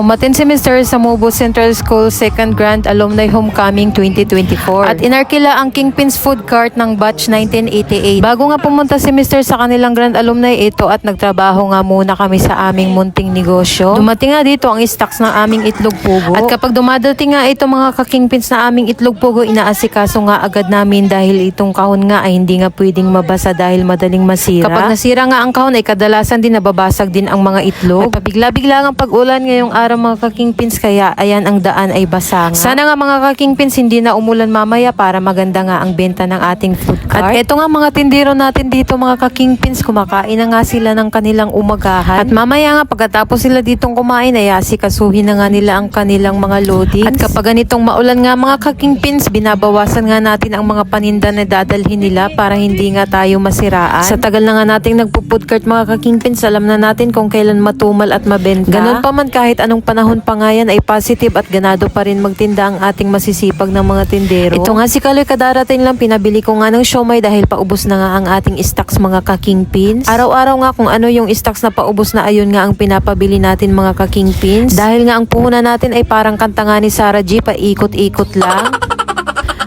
Umatin si Mr. sa Mubo Central School Second Grand Alumni Homecoming 2024 at inarkila ang Kingpins Food Cart ng batch 1988. Bago nga pumunta si Mr. sa kanilang Grand Alumni ito at nagtrabaho nga muna kami sa aming munting negosyo. Dumating nga dito ang stocks ng aming itlog pugo. At kapag dumadating nga ito mga ka-Kingpins na aming itlog pugo, inaasikaso nga agad namin dahil itong kahon nga ay hindi nga pwedeng mabasa dahil madaling masira. Kapag nasira nga ang kahon ay kadalasan din nababasag din ang mga itlog. At pabigla-bigla ang pag-ulan ngayong araw mga ka-Kingpins kaya ayan ang daan ay basa nga. Sana nga mga ka-Kingpins hindi na umulan mamaya para maganda nga ang benta ng ating food cart. At eto nga mga tindero natin dito mga ka-Kingpins kumakain na nga sila ng kanilang umagahan. At mamaya nga pagkatapos sila ditong kumain ay asikasuhin na nga nila ang kanilang mga loadings. At kapag ganitong maulan nga mga ka-Kingpins binabawasan nga natin ang mga paninda na dadalhin nila para hindi nga tayo masiraan. Sa tagal na nga nating nagpo-food cart mga ka-Kingpins alam na natin kung kailan matumal at mabenta. Ganun pa man kahit anong panahon pa nga yan ay positive at ganado pa rin magtinda ang ating masisipag ng mga tindero. Ito nga si Kaloy kadarating lang pinabili ko nga ng siomay dahil paubos na nga ang ating stocks mga ka-Kingpins. Araw-araw nga kung ano yung stocks na paubos na ayun nga ang pinapabili natin mga ka-Kingpins. Dahil nga ang puhunan natin ay parang kanta nga ni Sarah G paikot-ikot lang.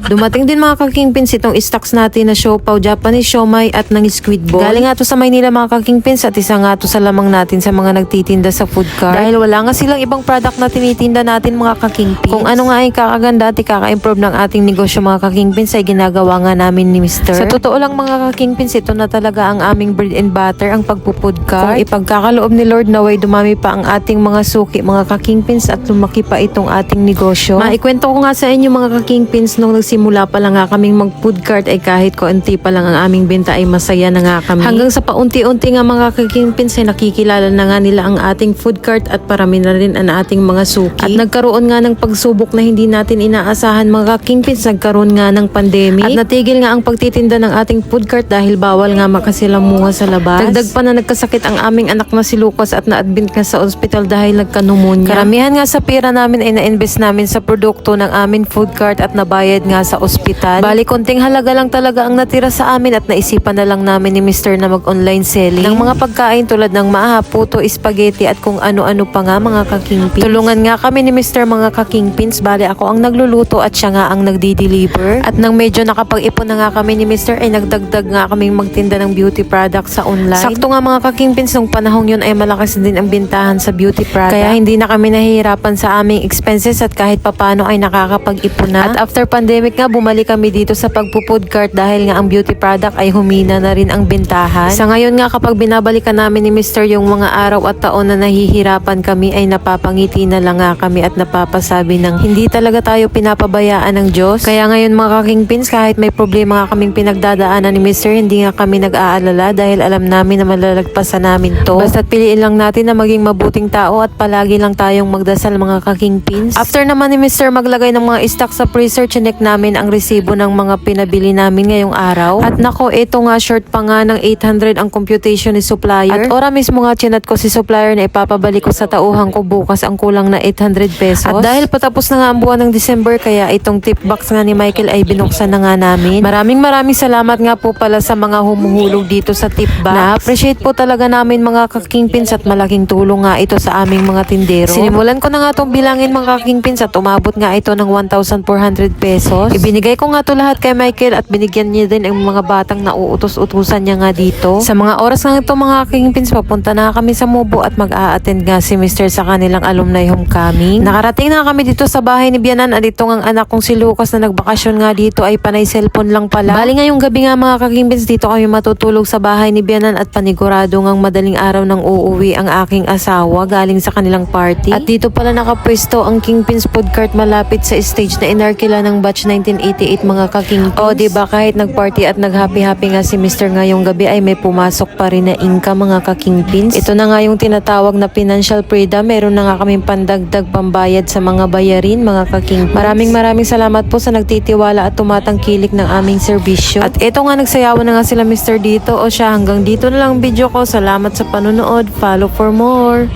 Dumating din mga ka-kingpins itong stocks natin na siopaw, Japanese siomay at ng squid ball. Galing nga to sa Maynila mga ka-kingpins at isa nga to sa lamang natin sa mga nagtitinda sa food cart. Dahil wala nga silang ibang product na tinitinda natin mga ka-kingpins. Kung ano nga ay kakaganda at kaka-improve ng ating negosyo mga ka-kingpins ay ginagawa nga namin ni Mr. Sa totoo lang mga ka-kingpins, ito na talaga ang aming bread and butter, ang pagpo-food cart. Kung ipagkakaloob ni Lord naway dumami pa ang ating mga suki mga ka-kingpins at lumaki pa itong ating negosyo. Maikwento ko nga sa inyo mga ka-kingpins nung nagsimula pa lang nga kaming mag-food cart ay kahit konti pa lang ang aming benta ay masaya na nga kami. Hanggang sa paunti-unti nga mga ka-kingpins ay nakikilala na nga nila ang ating food cart at parami na rin ang ating mga suki. At nagkaroon nga ng pagsubok na hindi natin inaasahan mga ka-kingpins, nagkaroon nga ng pandemic. At natigil nga ang pagtitinda ng ating food cart dahil bawal nga makasilamuha sa labas. Dagdag pa na nagkasakit ang aming anak na si Lucas at na-admit nga sa ospital dahil nagkanumonya. Karamihan nga sa pera namin ay na-invest namin sa produkto ng aming food cart at nabayad nga sa ospital. Bali, konting halaga lang talaga ang natira sa amin at naisipan na lang namin ni Mr. na mag-online selling ng mga pagkain tulad ng maaha, puto, spaghetti at kung ano-ano pa nga mga kakingpins. Tulungan nga kami ni Mr. mga kakingpins. Bali, ako ang nagluluto at siya nga ang nagdi-deliver. At nang medyo nakapag-ipon na nga kami ni Mr. ay nagdagdag nga kaming magtinda ng beauty products sa online. Sakto nga mga kakingpins, nung panahong yun ay malakas din ang bintahan sa beauty product. Kaya hindi na kami nahihirapan sa aming expenses at kahit papano ay nakakapag-ipon na. At after pandemic nga, bumalik kami dito sa pagpo-food cart dahil nga ang beauty product ay humina na rin ang bintahan. Sa ngayon nga kapag binabalikan namin ni Mr. yung mga araw at taon na nahihirapan kami ay napapangiti na lang nga kami at napapasabi ng hindi talaga tayo pinapabayaan ng Diyos. Kaya ngayon mga kakingpins kahit may problema nga kaming pinagdadaanan ni Mr. hindi nga kami nag-aalala dahil alam namin na malalagpasan namin to. Basta't piliin lang natin na maging mabuting tao at palagi lang tayong magdasal mga kakingpins. After naman ni Mr. maglagay ng mga stock sa freezer, chinek namin ang resibo ng mga pinabili namin ngayong araw. At nako, ito nga short pa nga ng 800 ang computation ni supplier. At ora mismo nga chinat ko si supplier na ipapabalik ko sa tauhan ko bukas ang kulang na 800 pesos. At dahil patapos na nga ang buwan ng December, kaya itong tip box nga ni Michael ay binuksan na nga namin. Maraming maraming salamat nga po pala sa mga humuhulog dito sa tip box. Na-appreciate po talaga namin mga kakingpins at malaking tulong nga ito sa aming mga tindero. Sinimulan ko na nga itong bilangin mga kakingpins at umabot nga ito ng 1,400 pesos. Ibinigay ko nga to lahat kay Michael at binigyan niya din ang mga batang nauutos-utusan niya nga dito. Sa mga oras nga ito mga kakingpins, papunta na kami sa Mubo at mag-a-attend nga si Mr. sa kanilang alumni homecoming. Nakarating na kami dito sa bahay ni Bianan at ito ang anak kong si Lucas na nagbakasyon nga dito ay panay cellphone lang pala. Bali ngayong gabi nga mga kakingpins dito kami matutulog sa bahay ni Bianan at panigurado ngang madaling araw nang uuwi ang aking asawa galing sa kanilang party. At dito pala nakapwesto ang Kingpins Food Cart malapit sa stage na inarkila ng batch 1988 mga kakingpins. O diba kahit nagparty at naghappy-happy nga si Mr. ngayong gabi ay may pumasok pa rin na income mga kakingpins. Ito na nga yung tinatawag na financial freedom. Meron na nga kaming pandagdag pambayad sa mga bayarin mga kakingpins. Maraming maraming salamat po sa nagtitiwala at tumatangkilik ng aming serbisyo. At ito nga nagsayawan na nga sila Mr. dito o siya hanggang dito na lang ang video ko. Salamat sa panonood. Follow for more.